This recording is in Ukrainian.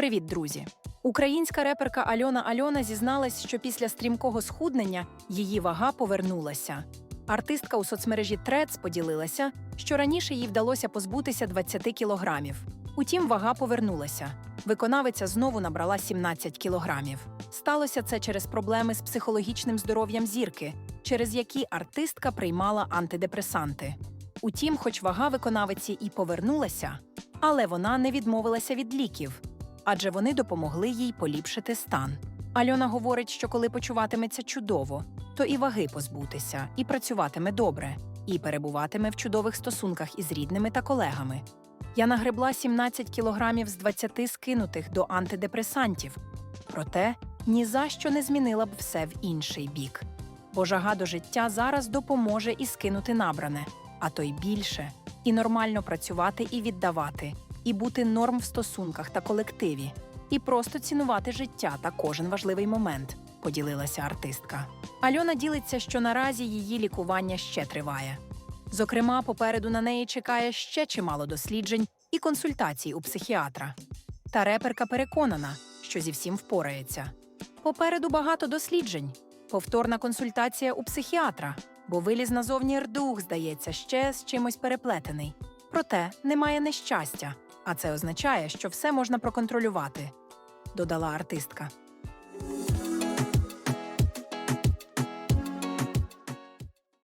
Привіт, друзі! Українська реперка Альона Альона зізналась, що після стрімкого схуднення її вага повернулася. Артистка у соцмережі Threads поділилася, що раніше їй вдалося позбутися 20 кілограмів. Утім, вага повернулася. Виконавиця знову набрала 17 кілограмів. Сталося це через проблеми з психологічним здоров'ям зірки, через які артистка приймала антидепресанти. Утім, хоч вага виконавиці і повернулася, але вона не відмовилася від ліків, адже вони допомогли їй поліпшити стан. Альона говорить, що коли почуватиметься чудово, то і ваги позбутися, і працюватиме добре, і перебуватиме в чудових стосунках із рідними та колегами. Я нагребла 17 кілограмів з 20 скинутих до антидепресантів, проте ні за що не змінила б все в інший бік. Бо жага до життя зараз допоможе і скинути набране, а то й більше, і нормально працювати і віддавати, і бути норм в стосунках та колективі, і просто цінувати життя та кожен важливий момент, поділилася артистка. Альона ділиться, що наразі її лікування ще триває. Зокрема, попереду на неї чекає ще чимало досліджень і консультацій у психіатра. Та реперка переконана, що зі всім впорається. Попереду багато досліджень, повторна консультація у психіатра, бо виліз назовні рдух, здається, ще з чимось переплетений. Проте немає нещастя, а це означає, що все можна проконтролювати, додала артистка.